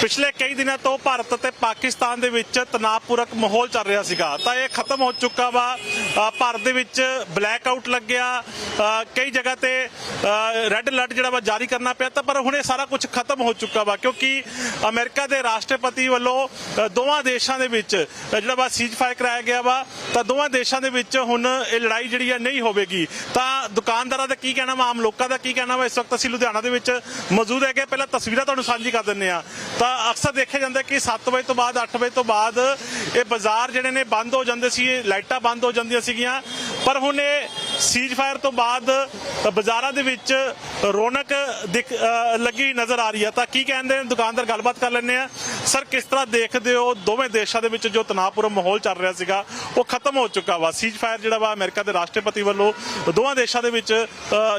ਪਿਛਲੇ ਕਈ ਦਿਨਾਂ ਤੋਂ ਭਾਰਤ ਅਤੇ ਪਾਕਿਸਤਾਨ ਦੇ ਵਿੱਚ ਤਣਾਅਪੂਰਕ ਮਾਹੌਲ ਚੱਲ ਰਿਹਾ ਸੀਗਾ। ਤਾਂ ਇਹ ਖਤਮ ਹੋ ਚੁੱਕਾ ਵਾ। ਭਾਰਤ ਦੇ ਵਿੱਚ ਬਲੈਕ ਆਊਟ ਲੱਗਿਆ। ਕਈ ਜਗ੍ਹਾ ਤੇ ਰੈੱਡ ਅਲਰਟ ਜਿਹੜਾ ਵਾ ਜਾਰੀ ਕਰਨਾ ਪਿਆ ਤਾਂ ਪਰ ਹੁਣ ਇਹ ਸਾਰਾ ਕੁਝ ਖਤਮ ਹੋ ਚੁੱਕਾ ਵਾ ਕਿਉਂਕਿ ਅਮਰੀਕਾ ਦੇ ਰਾਸ਼ਟਰਪਤੀ ਵੱਲੋਂ ਦੋਵਾਂ ਦੇਸ਼ਾਂ ਦੇ ਵਿੱਚ ਜਿਹੜਾ ਵਾ ਸੀਜ਼ ਫਾਇਰ ਕਰਾਇਆ ਗਿਆ ਵਾ, ਤਾਂ ਦੋਵਾਂ ਦੇਸ਼ਾਂ ਦੇ ਵਿੱਚ ਹੁਣ ਇਹ ਲੜਾਈ ਜਿਹੜੀ ਆ ਨਹੀਂ ਹੋਵੇਗੀ। ਤਾਂ ਦੁਕਾਨਦਾਰਾਂ ਦਾ ਕੀ ਕਹਿਣਾ ਵਾ? ਆਮ ਲੋਕਾਂ ਦਾ ਕੀ ਕਹਿਣਾ ਵਾ? ਇਸ ਵਕਤ ਅਸੀਂ ਲੁਧਿਆਣਾ ਦੇ ਵਿੱਚ ਮੌਜੂਦ ਹੈਗੇ। ਪਹਿਲਾਂ ਤਸਵੀਰਾਂ ਤੁਹਾਨੂੰ ਸਾਂਝੀ ਕਰ ਦਿੰਨੇ ਆ ਤਾਂ ਅਕਸਰ ਦੇਖਿਆ ਜਾਂਦਾ ਕਿ 7 ਵਜੇ ਤੋਂ ਬਾਅਦ 8 ਵਜੇ ਤੋਂ ਬਾਅਦ ਇਹ ਬਾਜ਼ਾਰ ਜਿਹੜੇ ਨੇ ਬੰਦ ਹੋ ਜਾਂਦੇ ਸੀ ਲਾਈਟਾਂ ਬੰਦ ਹੋ ਜਾਂਦੀਆਂ ਸੀਗੀਆਂ। ਪਰ ਹੁਣ ਇਹ ਸੀਜ਼ ਫਾਇਰ ਤੋਂ ਬਾਅਦ ਬਾਜ਼ਾਰਾਂ ਦੇ ਵਿੱਚ ਰੌਣਕ ਦਿਖ- ਲੱਗੀ ਨਜ਼ਰ ਆ ਰਹੀ ਹੈ। ਤਾਂ ਕੀ ਕਹਿੰਦੇ ਨੇ? ਦੁਕਾਨਦਾਰ, ਗੱਲਬਾਤ ਕਰ ਲੈਂਦੇ ਆ ਸਰ, ਕਿਸ ਤਰ੍ਹਾਂ ਦੇਖਦੇ ਹੋ ਦੋਵੇਂ ਦੇਸ਼ਾਂ ਦੇ ਵਿੱਚ ਜੋ ਤਣਾਅਪੂਰਨ ਮਾਹੌਲ ਚੱਲ ਰਿਹਾ ਸੀਗਾ, ਉਹ ਖਤਮ ਹੋ ਚੁੱਕਾ ਵਾ? ਸੀਜ਼ ਫਾਇਰ ਜਿਹੜਾ ਵਾ ਅਮਰੀਕਾ ਦੇ ਰਾਸ਼ਟਰਪਤੀ ਵੱਲੋਂ ਦੋਵਾਂ ਦੇਸ਼ਾਂ ਦੇ ਵਿੱਚ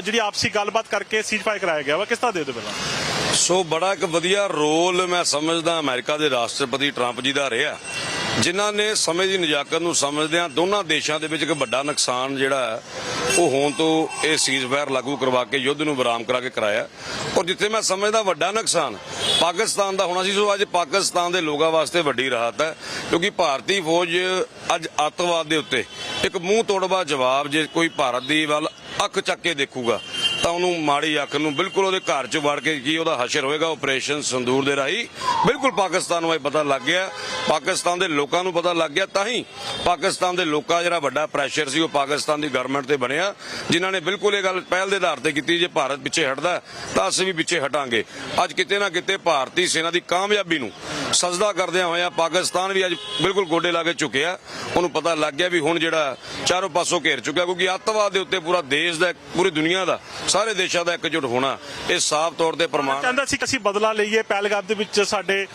ਜਿਹੜੀ ਆਪਸੀ ਗੱਲਬਾਤ ਕਰਕੇ ਸੀਜ਼ ਫਾਇਰ ਕਰਾਇਆ ਗਿਆ ਵਾ। ਕਿਸ ਤਰ੍ਹਾਂ ਦੇ ਹੋ ਪਹਿਲਾਂ? ਸੋ ਬੜਾ ਇੱਕ ਵਧੀਆ ਰੋਲ ਮੈਂ ਸਮਝਦਾ ਅਮਰੀਕਾ ਦੇ ਰਾਸ਼ਟਰਪਤੀ ਟਰੰਪ ਜੀ ਦਾ ਰਿਹਾ। ਜਿਨ੍ਹਾਂ ਨੇ ਸਮੇਂ ਦੀ ਨਜਾਕਤ ਨੂੰ ਸਮਝਦਿਆਂ ਦੋਨਾਂ ਦੇਸ਼ਾਂ ਦੇ ਵਿੱਚ ਇੱਕ ਵੱਡਾ ਨੁਕਸਾਨ ਜਿਹੜਾ ਉਹ ਹੋਣ ਤੋਂ ਇਹ ਸੀਜ਼ਫਾਇਰ ਲਾਗੂ ਕਰਵਾ ਕੇ ਯੁੱਧ ਨੂੰ ਵਿਰਾਮ ਕਰਾ ਕੇ ਕਰਾਇਆ। ਔਰ ਜਿੱਥੇ ਮੈਂ ਸਮਝਦਾ ਵੱਡਾ ਨੁਕਸਾਨ, ਪਾਕਿਸਤਾਨ ਦਾ ਹੋਣਾ ਸੀ, ਸੋ ਅੱਜ ਪਾਕਿਸਤਾਨ ਦੇ ਲੋਕਾਂ ਵਾਸਤੇ ਵੱਡੀ ਰਾਹਤ ਹੈ, ਕਿਉਂਕਿ ਭਾਰਤੀ ਫੌਜ ਅੱਜ ਅੱਤਵਾਦ ਦੇ ਉੱਤੇ ਇੱਕ ਮੂੰਹ ਤੋੜਵਾ ਜਵਾਬ ਜੇ ਕੋਈ ਭਾਰਤ ਦੀ ਵੱਲ ਅੱਖ ਚੱਕ ਕੇ ਦੇਖੂਗਾ। ਤਾਂ ਉਹਨੂੰ ਮਾੜੀ ਅੱਖ ਨੂੰ ਬਿਲਕੁਲ ਉਹਦੇ ਘਰ 'ਚ ਵੜ ਕੇ ਕੀ ਉਹਦਾ ਹਸ਼ਰ ਹੋਏਗਾ ਆਪਰੇਸ਼ਨ ਸੰਦੂਰ ਦੇ ਰਾਹੀਂ। ਬਿਲਕੁਲ ਪਾਕਿਸਤਾਨ ਨੂੰ ਇਹ ਪਤਾ ਲੱਗ ਗਿਆ। ਪਾਕਿਸਤਾਨ ਦੇ ਲੋਕਾਂ ਨੂੰ ਪਤਾ ਲੱਗ ਗਿਆ, ਤਾਂ ਹੀ ਪਾਕਿਸਤਾਨ ਦੇ ਲੋਕਾਂ ਦਾ ਜਿਹੜਾ ਵੱਡਾ ਪ੍ਰੈਸ਼ਰ ਸੀ, ਉਹ ਪਾਕਿਸਤਾਨ ਦੀ ਗਵਰਨਮੈਂਟ ਤੇ ਬਣਿਆ। ਜਿਨ੍ਹਾਂ ਨੇ ਬਿਲਕੁਲ ਇਹ ਗੱਲ ਪਹਿਲ ਦੇ ਆਧਾਰ ਤੇ ਕੀਤੀ, ਜੇ ਭਾਰਤ ਪਿੱਛੇ ਹਟਦਾ, ਤਾਂ ਅਸੀਂ ਵੀ ਪਿੱਛੇ ਹਟਾਂਗੇ। ਅੱਜ ਕਿਤੇ ਨਾ ਕਿਤੇ ਭਾਰਤੀ ਸੈਨਾ ਦੀ ਕਾਮਯਾਬੀ ਨੂੰ ਸਜਦਾ ਕਰਦਿਆਂ ਹੋਇਆ ਪਾਕਿਸਤਾਨ ਵੀ ਅੱਜ ਬਿਲਕੁਲ ਗੋਡੇ ਲਾ ਕੇ ਝੁਕਿਆ। ਉਹਨੂੰ ਪਤਾ ਲੱਗ ਗਿਆ ਵੀ ਹੁਣ ਜਿਹੜਾ ਚਾਰੋਂ ਪਾਸੋਂ ਘੇਰ ਚੁੱਕਿਆ ਕਿਉਂਕਿ ਅੱਤਵਾਦ ਦੇ ਉੱਤੇ ਪੂਰਾ ਦੇਸ਼ ਦਾ ਪੂਰੀ ਦੁਨੀਆ ਦਾ ਸਾਰੇ ਦੇਸ਼ਾਂ ਦਾ ਇਕਜੁੱਟ ਹੋਣਾ ਇਹ ਸਾਫ਼ ਤੌਰ ਤੇ ਪ੍ਰਮਾਣ ਚਾਹੁੰਦਾ ਸੀ ਕਿ ਅਸੀਂ ਬਦਲਾ ਲਈਏ। ਪਹਿਲਗਾਮ ਦੇ ਵਿੱਚ ਸਾਡੇ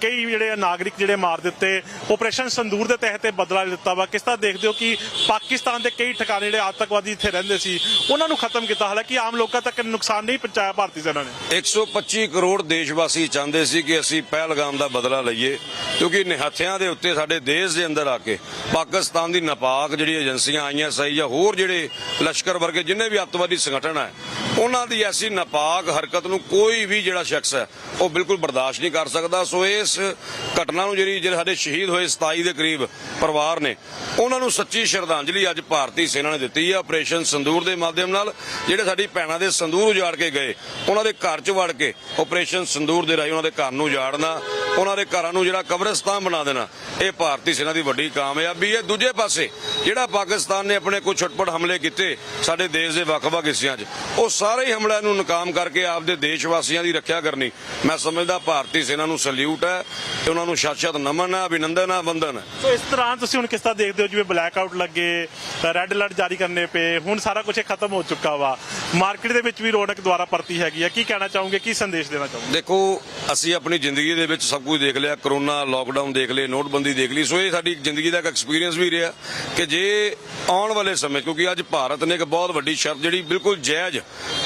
ਕਈ ਜਿਹੜੇ ਨਾਗਰਿਕ ਜਿਹੜੇ ਮਾਰ ਦਿੱਤੇ ਆਪਰੇਸ਼ਨ ਸੰਦੂਰ ਦੇ ਤਹਿਤ ਬਦਲਾ ਲਿੱਤਾ ਵਾ। ਕਿਸ ਤਰ੍ਹਾਂ ਦੇਖਦੇ ਹੋ ਕਿ ਪਾਕਿਸਤਾਨ ਦੇ ਕਈ ਠਿਕਾਣੇ ਜਿਹੜੇ ਆਤੰਕਵਾਦੀ ਇੱਥੇ ਰਹਿੰਦੇ ਸੀ ਉਹਨਾਂ ਨੂੰ ਖਤਮ ਕੀਤਾ? ਹਾਲਾਂਕਿ ਆਮ ਲੋਕਾਂ ਤੱਕ ਨੁਕਸਾਨ ਨਹੀਂ ਪਹੁੰਚਾਇਆ ਭਾਰਤੀ ਸੈਨਾ ਨੇ। 125 ਕਰੋੜ ਦੇਸ਼ਵਾਸੀ ਚਾਹੁੰਦੇ ਸੀ ਕਿ ਅਸੀਂ ਪਹਿਲਗਾਮ ਦਾ ਬਦਲਾ ਲਈਏ ਕਿਉਂਕਿ ਨਿਹੱਥਿਆਂ ਦੇ ਉੱਤੇ ਸਾਡੇ ਦੇਸ਼ ਦੇ ਅੰਦਰ ਆ ਕੇ ਪਾਕਿਸਤਾਨ ਦੀ ਨਾਪਾਕ ਜਿਹੜੀ ਏਜੰਸੀਆਂ ਆਈਆਂ, ਸਹੀ ਜਾਂ ਹੋਰ ਜਿਹੜੇ ਲਸ਼ਕਰ ਵਰਗੇ ਜਿੰਨੇ ਵੀ ਅੱਤਵਾਦੀ ਸੰਗਠਨ ਹੈ ਉਹਨਾਂ ਦੀ ਐਸੀ ਨਾਪਾਕ ਹਰਕਤ ਨੂੰ ਕੋਈ ਵੀ ਜਿਹੜਾ ਸ਼ਖਸ ਹੈ, ਉਹ ਬਿਲਕੁਲ ਬਰਦਾਸ਼ਤ ਨਹੀਂ ਕਰ ਸਕਦਾ। ਸੋ ਇਸ ਘਟਨਾ ਨੂੰ ਜਿਹੜੀ ਜਿਹੜੇ ਸਾਡੇ ਸ਼ਹੀਦ ਹੋਏ 27 ਦੇ ਕਰੀਬ ਪਰਿਵਾਰ ਨੇ, ਉਹਨਾਂ ਨੂੰ ਸੱਚੀ ਸ਼ਰਧਾਂਜਲੀ ਅੱਜ ਭਾਰਤੀ ਸੈਨਾ ਨੇ ਦਿੱਤੀ ਹੈ ਆਪਰੇਸ਼ਨ ਸੰਦੂਰ ਦੇ ਮਾਧਿਅਮ ਨਾਲ। ਜਿਹੜੇ ਸਾਡੀ ਭੈਣਾਂ ਦੇ ਸੰਦੂਰ ਉਜਾੜ ਕੇ ਗਏ, ਉਹਨਾਂ ਦੇ ਘਰ 'ਚ ਵੜ ਕੇ ਆਪਰੇਸ਼ਨ ਸੰਦੂਰ ਦੇ ਰਾਹੀਂ ਉਹਨਾਂ ਦੇ ਘਰ ਨੂੰ ਉਜਾੜਨਾ, ਉਹਨਾਂ ਦੇ ਘਰਾਂ ਨੂੰ ਜਿਹੜਾ ਕਬਰਸਤਾਨ ਬਣਾ ਦੇਣਾ, ਇਹ ਭਾਰਤੀ ਸੈਨਾ ਦੀ ਵੱਡੀ ਕਾਮਯਾਬੀ ਹੈ। ਦੂਜੇ ਪਾਸੇ ਜਿਹੜਾ ਪਾਕਿਸਤਾਨ ਨੇ ਆਪਣੇ ਕੁਝ ਛਟਪਟ ਹਮਲੇ ਕੀਤੇ ਸਾਡੇ ਦੇਸ਼ ਦੇ ਵੱਖ-ਵੱਖ ਹਿੱਸਿਆਂ 'ਚ, ਉਹ ਸਾਰੇ ਹੀ ਹਮਲਿਆਂ ਨੂੰ ਨਾਕਾਮ ਕਰਕੇ ਆਪਦੇ ਦੇਸ਼ ਵਾਸੀਆਂ ਦੀ ਰੱਖਿਆ ਕਰਨੀ। ਮੈਂ ਸਮਝਦਾ ਭਾਰਤੀ ਸੈਨਾ ਨੂੰ ਸਲੂਟ ਹੈ ਤੇ ਉਹਨਾਂ ਨੂੰ ਸ਼ਾਸ਼ਤ ਨਮਨ ਹੈ ਅਭਿਨੰਦਨ ਹੈ ਵੰਦਨ ਹੈ। ਸੋ ਇਸ ਤਰ੍ਹਾਂ ਤੁਸੀਂ ਹੁਣ ਕਿਸ ਤਰ੍ਹਾਂ ਦੇਖਦੇ ਹੋ? ਜਿਵੇਂ ਬਲੈਕ ਆਊਟ ਲੱਗੇ ਰੈੱਡ ਅਲਰਟ ਜਾਰੀ ਕਰਨੇ ਪਏ ਹੁਣ ਸਾਰਾ ਕੁਝ ਖਤਮ ਹੋ ਚੁੱਕਾ ਵਾ। ਮਾਰਕੀਟ ਦੇ ਵਿੱਚ ਵੀ ਰੌਣਕ ਦੁਆਰਾ ਪਰਤੀ ਹੈਗੀ ਆ ਕੀ ਕਹਿਣਾ ਚਾਹੋਗੇ? ਕੀ ਸੰਦੇਸ਼ ਦੇਣਾ ਚਾਹੋਗੇ? ਦੇਖੋ ਅਸੀਂ ਆਪਣੀ ਜ਼ਿੰਦਗੀ ਦੇ ਵਿੱਚ ਸਭ ਕੁਝ ਦੇਖ ਲਿਆ। ਕਰੋਨਾ ਲਾਕਡਾਊਨ ਦੇਖ ਲਏ ਨੋਟਬੰਦੀ ਦੇਖ ਲਈ। ਸੋ ਇਹ ਸਾਡੀ ਜ਼ਿੰਦਗੀ ਦਾ ਇੱਕ ਐਕਸਪੀਰੀਅੰਸ ਵੀ ਰਿਹਾ ਕਿ ਜੇ ਆਉਣ ਵਾਲੇ ਸਮੇਂ ਕਿਉਂਕਿ ਅੱਜ ਭਾਰਤ ਨੇ ਇੱਕ ਬਹੁਤ ਵੱਡੀ ਸ਼ਰਤ ਜਿਹੜੀ ਬਿਲਕੁਲ ਜਾਇਜ਼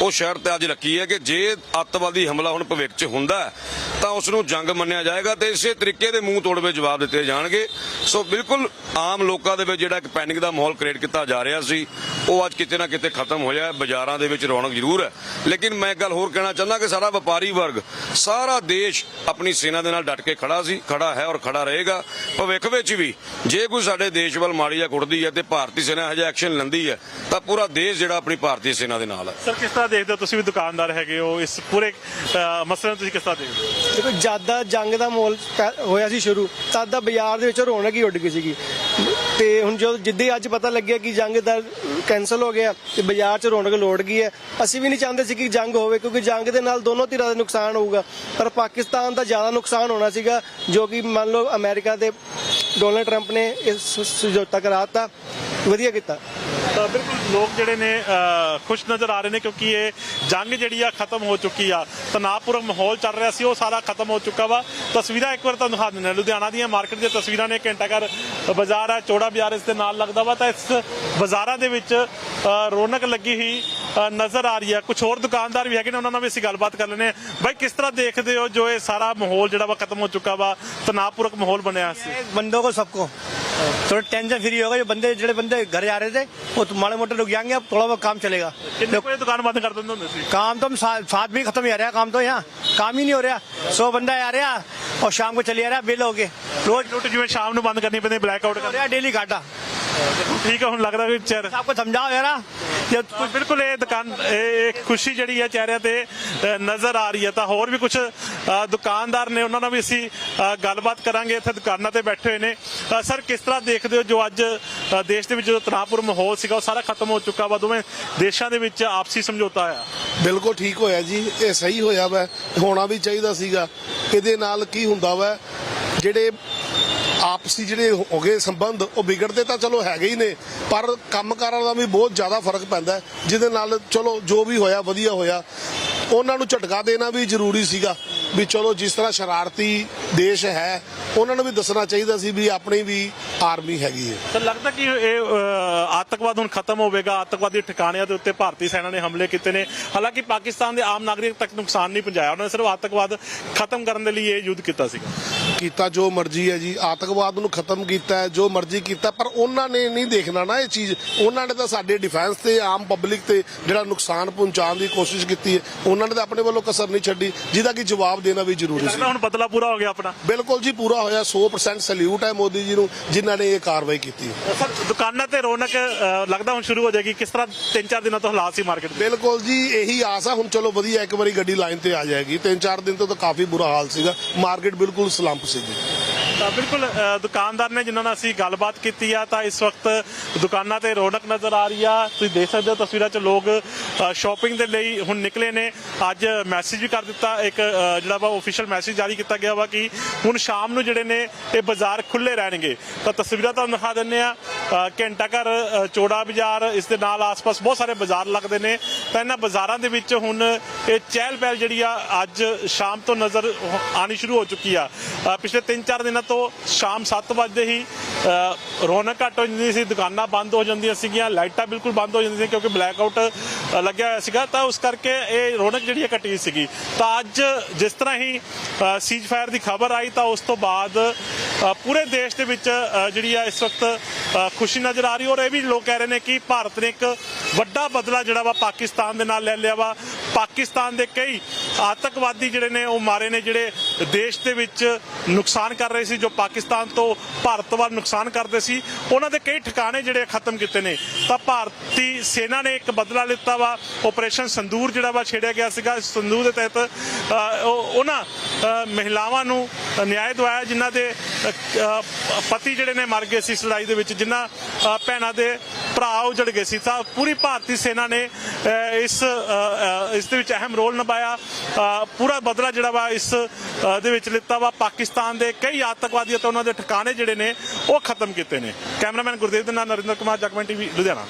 ਉਹ ਸ਼ਰਤ ਅੱਜ ਰੱਖੀ ਹੈ ਕਿ ਜੇ ਅੱਤਵਾਦੀ ਹਮਲਾ ਹੁਣ ਭਵਿੱਖ 'ਚ ਹੁੰਦਾ ਤਾਂ ਉਸ ਨੂੰ ਜੰਗ ਮੰਨਿਆ ਜਾਏਗਾ ਤੇ ਇਸੇ ਤਰੀਕੇ ਦੇ ਮੂੰਹ ਤੋੜਵੇਂ ਜਵਾਬ ਦਿੱਤੇ ਜਾਣਗੇ। ਸੋ ਬਿਲਕੁਲ ਆਮ ਲੋਕਾਂ ਦੇ ਵਿੱਚ ਜਿਹੜਾ ਇੱਕ ਪੈਨਿਕ ਦਾ ਮਾਹੌਲ ਕ੍ਰੀਏਟ ਕੀਤਾ ਜਾ ਰਿਹਾ ਸੀ ਉਹ ਅੱਜ ਕਿਤੇ ਨਾ ਕਿਤੇ ਖਤਮ ਹੋਇਆ ਹੈ ਬਾਜ਼ਾਰਾਂ ਦੇ ਵਿੱਚ ਰੌਣਕ ਜ਼ਰੂਰ ਹੈ। ਲੇਕਿਨ ਮੈਂ ਇੱਕ ਗੱਲ ਹੋਰ ਕਹਿਣਾ ਚਾਹੁੰਦਾ ਕਿ ਸਾਰਾ ਵਪਾਰੀ ਵਰਗ ਸਾਰਾ ਦੇਸ਼ ਆਪਣੀ ਸੈਨਾ ਦੇ ਨਾਲ ਡਟ ਕੇ ਖੜਾ ਸੀ ਖੜਾ ਹੈ ਔਰ ਖੜਾ ਰਹੇਗਾ। ਭਵਿੱਖ ਵਿੱਚ ਵੀ ਜੇ ਕੋਈ ਸਾਡੇ ਦੇਸ਼ ਵੱਲ ਮਾੜੀ ਜਾਂ ਕੁੱਟਦੀ ਹੈ ਤੇ ਭਾਰਤੀ ਸੈਨਾ ਹਜੇ ਐਕਸ਼ਨ ਲੈਂਦੀ ਹੈ ਤਾਂ ਪੂਰਾ ਦੇਸ਼ ਜਿਹੜਾ ਆਪਣੀ ਭਾਰਤੀ ਸੈਨਾ ਦੇ ਨਾਲ ਹੈ। ਸਰ ਕਿਸ ਤਰ੍ਹਾਂ ਦੇਖਦੇ ਹੋ ਤੁਸੀਂ ਵੀ ਦੁਕਾਨਦਾਰ ਹੈਗੇ ਹੋ? ਇਸ ਪੂਰੇ ਮਸਲੇ ਨੂੰ ਤੁਸੀਂ ਕਿਸ ਤਰ੍ਹਾਂ ਦੇਖਦੇ ਹੋ? ਦੇਖੋ ਜਦ ਦਾ ਜੰਗ ਦਾ ਮਾਹੌਲ ਹੋਇਆ ਸੀ ਸ਼ੁਰੂ ਤਦ ਦਾ ਬਾਜ਼ਾਰ ਦੇ ਵਿੱਚ ਰੌਣਕ ਹੀ ਉੱਡ ਗਈ ਸੀਗੀ। ਤੇ ਹੁਣ ਜਦੋਂ ਜਿੱਦੇ ਅੱਜ ਪਤਾ ਲੱਗਿਆ ਕਿ ਜੰਗ ਦਾ ਕੈਨਸਲ ਹੋ ਗਿਆ ਤੇ ਬਾਜ਼ਾਰ 'ਚ ਰੌਣਕ ਲੋੜ ਗਈ ਹੈ, ਅਸੀਂ ਵੀ ਨਹੀਂ ਚਾਹੁੰਦੇ ਸੀ ਕਿ ਜੰਗ ਹੋਵੇ, ਕਿਉਂਕਿ ਜੰਗ ਦੇ ਨਾਲ ਦੋਨੋਂ ਧਿਰਾਂ ਦਾ ਨੁਕਸਾਨ ਹੋਊਗਾ। ਪਰ ਪਾਕਿਸਤਾਨ ਦਾ ਜ਼ਿਆਦਾ ਨੁਕਸਾਨ ਹੋਣਾ ਸੀਗਾ, ਜੋ ਕਿ ਮੰਨ ਲਓ ਅਮਰੀਕਾ ਦੇ ਡੋਨਲਡ ਟਰੰਪ ਨੇ ਇਸ ਸ- ਸਮਝੌਤਾ ਕਰਾਤਾ, ਵਧੀਆ ਕੀਤਾ। ਤਾਂ ਬਿਲਕੁਲ ਲੋਕ ਜਿਹੜੇ ਨੇ ਖੁਸ਼ ਨਜ਼ਰ ਆ ਰਹੇ ਨੇ ਕਿਉਂਕਿ ਇਹ ਜੰਗ ਜਿਹੜੀ ਆ ਖਤਮ ਹੋ ਚੁੱਕੀ ਆ। ਤਣਾਅਪੂਰਨ ਮਾਹੌਲ ਚੱਲ ਰਿਹਾ ਸੀ, ਉਹ ਸਾਰਾ ਖਤਮ ਹੋ ਚੁੱਕਾ ਵਾ। ਤਸਵੀਰਾਂ ਇੱਕ ਵਾਰ ਤੁਹਾਨੂੰ ਦਿਖਾ ਦਿੰਦੇ ਲੁਧਿਆਣਾ ਦੀਆਂ ਮਾਰਕੀਟ ਦੀਆਂ ਤਸਵੀਰਾਂ ਨੇ ਘੰਟਾ ਘਰ ਬਾਜ਼ਾਰ ਆ ਚੋੜਾ ਬਾਜ਼ਾਰ ਇਸ ਦੇ ਨਾਲ ਲੱਗਦਾ ਵਾ। ਤਾਂ ਇਸ ਬਾਜ਼ਾਰਾਂ ਦੇ ਵਿੱਚ ਰੌਣਕ ਲੱਗੀ ਹੀ ਨਜ਼ਰ ਆ ਰਹੀ ਆ ਕੁਝ ਹੋਰ ਦੁਕਾਨਦਾਰ ਵੀ ਹੈਗੇ ਨੇ, ਉਹਨਾਂ ਨਾਲ ਵੀ ਅਸੀਂ ਗੱਲਬਾਤ ਕਰ ਲੈਨੇ ਬਾਈ, ਕਿਸ ਤਰ੍ਹਾਂ ਦੇਖਦੇ ਹੋ ਜੋ ਇਹ ਸਾਰਾ ਮਾਹੌਲ ਜਿਹੜਾ ਵਾ ਖਤਮ ਹੋ ਚੁੱਕਾ ਵਾ? ਤਣਾਅਪੂਰਕ ਮਾਹੌਲ ਬਣਿਆ ਸੀ। ਬੰਦੋ ਕੋ ਸਭ ਕੋ? ਥੋੜਾ ਟੈਨਸ਼ਨ ਫਰੀ ਹੋ ਗਿਆ ਜੋ ਬੰਦੇ ਜਿਹੜੇ ਬੰਦੇ ਘਰੇ ਆ ਰਹੇ ਥੇ वो तो माड़े मोटे रुक जाएंगे अब थोड़ा बहुत काम चलेगा ਕਿੰਨੇ ਕੋਈ ਦੁਕਾਨ ਬੰਦ ਕਰ ਦਿੰਦੇ ਹੁੰਦੇ ਸੀ काम तो हम सा- साथ में ही खत्म ही आ रहा है काम तो यहाँ काम ही नहीं हो रहा सौ बंदा आ रहा और शाम को चले आ रहा बिल हो गए रोज ਲੁੱਟ ਜਿਵੇਂ ਸ਼ਾਮ ਨੂੰ ਬੰਦ ਕਰਨੀ ਪੈਂਦੀ ਬਲੈਕ ਆਊਟ हो रहा डेली घाटा ਠੀਕ ਹੈ ਹੁਣ ਲੱਗਦਾ ਵੀ ਚਿਹਰਾ आपको समझाओ यार जब ਤਾਂ ਬਿਲਕੁਲ ਇਹ ਦੁਕਾਨ ਇਹ ਇੱਕ ਖੁਸ਼ੀ ਜਿਹੜੀ ਹੈ ਚਿਹਰਿਆਂ ਤੇ ਅ, ਨਜ਼ਰ ਆ ਰਹੀ ਹੈ ਤਾਂ ਹੋਰ ਵੀ ਕੁਝ ਦੁਕਾਨਦਾਰ ਨੇ ਉਹਨਾਂ ਨਾਲ ਵੀ ਅਸੀਂ ਅ, ਗੱਲਬਾਤ ਕਰਾਂਗੇ ਇੱਥੇ ਦੁਕਾਨਾਂ ਤੇ ਬੈਠੇ ਹੋਏ ਨੇ ਅ, ਸਰ ਕਿਸ ਤਰ੍ਹਾਂ ਦੇਖਦੇ ਹੋ ਜੋ ਅੱਜ ਅ, ਦੇਸ਼ ਦੇ ਵਿੱਚ ਜੋ ਤਣਾਅਪੂਰ ਮਾਹੌਲ ਸੀਗਾ, ਉਹ ਸਾਰਾ ਖਤਮ ਹੋ ਚੁੱਕਾ ਵਾ। ਦੋਵੇਂ ਦੇਸ਼ਾਂ ਦੇ ਵਿੱਚ ਆਪਸੀ ਸਮਝੌਤਾ ਆ ਬਿਲਕੁਲ ਠੀਕ ਹੋਇਆ ਜੀ, ਇਹ ਸਹੀ ਹੋਇਆ ਵਾ, ਹੋਣਾ ਵੀ ਚਾਹੀਦਾ ਸੀਗਾ। ਇਹਦੇ ਨਾਲ ਕੀ ਹੁੰਦਾ ਵਾ, ਜਿਹੜੇ ਆਪਸੀ ਜਿਹੜੇ ਹੋ ਗਏ ਸੰਬੰਧ, ਉਹ ਵਿਗੜਦੇ ਤਾਂ ਚਲੋ ਹੈਗੇ ਹੀ ਨੇ, ਪਰ ਕੰਮਕਾਰਾਂ ਦਾ ਵੀ ਬਹੁਤ ਜ਼ਿਆਦਾ ਫ਼ਰਕ ਪੈਂਦਾ ਜਿਹਦੇ ਨਾਲ ਚਲੋ ਜੋ ਵੀ ਹੋਇਆ, ਵਧੀਆ ਹੋਇਆ। ਉਹਨਾਂ ਨੂੰ ਝਟਕਾ ਦੇਣਾ ਵੀ ਜ਼ਰੂਰੀ ਸੀਗਾ ਵੀ ਚਲੋ ਜਿਸ ਤਰ੍ਹਾਂ ਸ਼ਰਾਰਤੀ ਦੇਸ਼ ਹੈ ਉਹਨਾਂ ਨੂੰ ਵੀ ਦੱਸਣਾ ਚਾਹੀਦਾ ਸੀ ਵੀ ਆਪਣੀ ਵੀ ਆਰਮੀ ਹੈਗੀ ਹੈ। ਤਾਂ ਲੱਗਦਾ ਕਿ ਇਹ ਆਤੰਕਵਾਦ ਹੁਣ ਖਤਮ ਹੋਵੇਗਾ ਆਤੰਕਵਾਦੀ ਠਿਕਾਣਿਆਂ ਦੇ ਉੱਤੇ ਭਾਰਤੀ ਸੈਨਾ ਨੇ ਹਮਲੇ ਕੀਤੇ ਨੇ। ਹਾਲਾਂਕਿ ਪਾਕਿਸਤਾਨ ਦੇ ਆਮ ਨਾਗਰਿਕ ਤੱਕ ਨੁਕਸਾਨ ਨਹੀਂ ਪਹੁੰਚਾਇਆ। ਉਹਨਾਂ ਨੇ ਸਿਰਫ ਆਤੰਕਵਾਦ ਖਤਮ ਕਰਨ ਦੇ ਲਈ ਇਹ ਯੁੱਧ ਕੀਤਾ ਸੀਗਾ। ਕੀਤਾ ਜੋ ਮਰਜ਼ੀ ਹੈ ਜੀ ਆਤੰਕਵਾਦ ਨੂੰ ਖਤਮ ਕੀਤਾ ਹੈ ਜੋ ਮਰਜ਼ੀ ਕੀਤਾ ਪਰ ਉਹਨਾਂ ਨੇ ਨਹੀਂ ਦੇਖਣਾ ਨਾ ਇਹ ਚੀਜ਼। ਉਹਨਾਂ ਨੇ ਤਾਂ ਸਾਡੇ ਡਿਫੈਂਸ ਤੇ ਆਮ ਪਬਲਿਕ ਤੇ ਜਿਹੜਾ ਨੁਕਸਾਨ ਪਹੁੰਚਾਉਣ ਦੀ ਕੋਸ਼ਿਸ਼ ਕੀਤੀ ਹੈ ਉਹਨਾਂ ਨੇ ਤਾਂ ਆਪਣੇ ਵੱਲੋਂ ਕਸਰ ਨਹੀਂ ਛੱਡੀ ਜਿਹਦਾ ਕਿ ਜਵਾਬ ਦੇਣਾ ਵੀ ਜ਼ਰੂਰੀ ਸੀ। ਲੱਗਦਾ ਹੁਣ ਬਦਲਾ ਪੂਰਾ ਹੋ ਗਿਆ ਆਪਣਾ। ਬਿਲਕੁਲ ਜੀ ਪੂਰਾ ਹੋਇਆ 100% ਸੈਲੂਟ ਹੈ ਮੋਦੀ ਜੀ ਨੂੰ ਜਿਨ੍ਹਾਂ ਨੇ ਇਹ ਕਾਰਵਾਈ ਕੀਤੀ। ਸਰ ਦੁਕਾਨਾਂ ਤੇ ਰੌਣਕ ਅ, ਲੱਗਦਾ ਹੁਣ ਸ਼ੁਰੂ ਹੋ ਜਾਏਗੀ ਕਿਸ ਤਰ੍ਹਾਂ ਤਿੰਨ ਚਾਰ ਦਿਨਾਂ ਤੋਂ ਹਾਲਾਤ ਸੀ ਮਾਰਕੀਟ ਦੇ? ਬਿਲਕੁਲ ਜੀ ਇਹੀ ਆਸ ਆ ਹੁਣ ਚਲੋ ਵਧੀਆ ਇੱਕ ਵਾਰੀ ਗੱਡੀ ਲਾਈਨ ਤੇ ਆ ਜਾਏਗੀ। ਤਿੰਨ ਚਾਰ ਦਿਨ ਤੋਂ ਤਾਂ ਕਾਫੀ ਬੁਰਾ ਹਾਲ ਸੀਗਾ ਮਾਰਕੀਟ ਬਿਲਕੁਲ ਸਲੰਪ ਸੀਗੀ। ਤਾਂ ਬਿਲਕੁਲ ਅ, ਦੁਕਾਨਦਾਰ ਨੇ ਜਿਨ੍ਹਾਂ ਨਾਲ ਅਸੀਂ ਗੱਲਬਾਤ ਕੀਤੀ ਆ ਤਾਂ ਇਸ ਵਕਤ ਦੁਕਾਨਾਂ ਤੇ ਰੌਣਕ ਨਜ਼ਰ ਆ ਰਹੀ ਆ। ਤੁਸੀਂ ਦੇਖ ਸਕਦੇ ਹੋ ਤਸਵੀਰਾਂ 'ਚ ਲੋਕ ਸ਼ਾਪਿੰਗ ਦੇ ਲਈ ਹੁਣ ਨਿਕਲੇ ਨੇ। ਅੱਜ ਮੈਸੇਜ ਵੀ ਕਰ ਦਿੱਤਾ ਇੱਕ ਅ, ਜਿਹੜਾ ਵਾ ਆਫੀਸ਼ੀਅਲ ਮੈਸੇਜ ਜਾਰੀ ਕੀਤਾ ਗਿਆ ਵਾ ਕਿ ਹੁਣ ਸ਼ਾਮ ਨੂੰ ਜਿਹੜੇ ਨੇ ਇਹ ਬਾਜ਼ਾਰ ਖੁੱਲੇ ਰਹਿਣਗੇ। ਤਾਂ ਤਸਵੀਰਾਂ ਤੁਹਾਨੂੰ ਦਿਖਾ ਦਿੰਨੇ ਆ ਘੰਟਾ ਘਰ ਅ, ਚੌੜਾ ਬਾਜ਼ਾਰ ਇਸ ਦੇ ਨਾਲ ਆਸ-ਪਾਸ ਬਹੁਤ ਸਾਰੇ ਬਾਜ਼ਾਰ ਲੱਗਦੇ ਨੇ। ਤਾਂ ਇਹਨਾਂ ਬਾਜ਼ਾਰਾਂ ਦੇ ਵਿੱਚ ਹੁਣ ਇਹ ਚਹਿਲ ਪਹਿਲ ਜਿਹੜੀ ਆ ਅੱਜ ਸ਼ਾਮ ਤੋਂ ਨਜ਼ਰ ਆਣੀ ਸ਼ੁਰੂ ਹੋ ਚੁੱਕੀ ਆ। ਅ, ਪਿਛਲੇ 3-4 ਦਿਨਾਂ ਤੋਂ ਤੋਂ ਸ਼ਾਮ 7 ਵਜੇ ਹੀ ਰੌਣਕ ਘੱਟ ਹੋ ਜਾਂਦੀ ਸੀ, ਦੁਕਾਨਾਂ ਬੰਦ ਹੋ ਜਾਂਦੀਆਂ ਸੀਗੀਆਂ, ਲਾਈਟਾਂ ਬਿਲਕੁਲ ਬੰਦ ਹੋ ਜਾਂਦੀਆਂ ਸੀ ਕਿਉਂਕਿ ਬਲੈਕ ਆਊਟ ਲੱਗਿਆ ਹੋਇਆ ਸੀਗਾ। ਤਾਂ ਉਸ ਕਰਕੇ ਇਹ ਰੌਣਕ ਜਿਹੜੀ ਹੈ ਘਟੀ ਸੀਗੀ। ਤਾਂ ਅੱਜ ਜਿਸ ਤਰ੍ਹਾਂ ਹੀ ਸੀਜ਼ ਫਾਇਰ ਦੀ ਖਬਰ ਆਈ, ਤਾਂ ਉਸ ਤੋਂ ਬਾਅਦ ਪੂਰੇ ਦੇਸ਼ ਦੇ ਵਿੱਚ ਜਿਹੜੀ ਆ ਇਸ ਵਕਤ ਖੁਸ਼ੀ ਨਜ਼ਰ ਆ ਰਹੀ ਔਰ ਇਹ ਵੀ ਲੋਕ ਕਹਿ ਰਹੇ ਨੇ ਕਿ ਭਾਰਤ ਨੇ ਇੱਕ ਵੱਡਾ ਬਦਲਾ ਜਿਹੜਾ ਵਾ ਪਾਕਿਸਤਾਨ ਦੇ ਨਾਲ ਲੈ ਲਿਆ ਵਾ। ਪਾਕਿਸਤਾਨ ਦੇ ਕਈ ਆਤੰਕਵਾਦੀ ਜਿਹੜੇ ਨੇ, ਉਹ ਮਾਰੇ ਨੇ ਜਿਹੜੇ ਦੇਸ਼ ਦੇ ਵਿੱਚ ਨੁਕਸਾਨ ਕਰ ਰਹੇ ਸੀ, ਜੋ ਪਾਕਿਸਤਾਨ ਤੋਂ ਭਾਰਤ ਵੱਲ ਨੁਕਸਾਨ ਕਰਦੇ ਸੀ, ਉਹਨਾਂ ਦੇ ਕਈ ਠਿਕਾਣੇ ਜਿਹੜੇ ਖਤਮ ਕੀਤੇ ਨੇ। ਤਾਂ ਭਾਰਤੀ ਸੈਨਾ ਨੇ ਇੱਕ ਬਦਲਾ ਲਿੱਤਾ ਵਾ ਆਪਰੇਸ਼ਨ ਸੰਦੂਰ ਜਿਹੜਾ ਵਾ ਛੇੜਿਆ ਗਿਆ ਸੀਗਾ। ਇਸ ਸੰਦੂਰ ਦੇ ਤਹਿਤ ਉਹ- ਉਹਨਾਂ ਮਹਿਲਾਵਾਂ ਨੂੰ ਨਿਆਂ ਦਵਾਇਆ, ਜਿਨ੍ਹਾਂ ਦੇ ਪਤੀ ਜਿਹੜੇ ਨੇ ਮਰ ਗਏ ਸੀ ਇਸ ਲੜਾਈ ਦੇ ਵਿੱਚ, ਜਿਨ੍ਹਾਂ ਭੈਣਾਂ ਦੇ ਭਰਾ ਉਜੜ ਗਏ ਸੀ। ਤਾਂ ਪੂਰੀ ਭਾਰਤੀ ਸੈਨਾ ਨੇ ਇਸ ਇਸ ਦੇ ਵਿੱਚ ਅਹਿਮ ਰੋਲ ਨਿਭਾਇਆ। ਪੂਰਾ ਬਦਲਾ ਜਿਹੜਾ ਵਾ ਇਸ ਦੇ ਵਿੱਚ ਲਿੱਤਾ ਵਾ ਪਾਕਿਸਤਾਨ ਦੇ ਕਈ ਆਤੰਕਵਾਦੀ ਅਤੇ ਉਹਨਾਂ ਦੇ ਠਿਕਾਣੇ ਜਿਹੜੇ ਨੇ, ਉਹ ਖਤਮ ਕੀਤੇ ਨੇ। ਕੈਮਰਾਮੈਨ ਗੁਰਦੇਵ ਦੇ ਨਾਲ ਨਰਿੰਦਰ ਕੁਮਾਰ, ਜਗਮਨ ਟੀਵੀ, ਲੁਧਿਆਣਾ।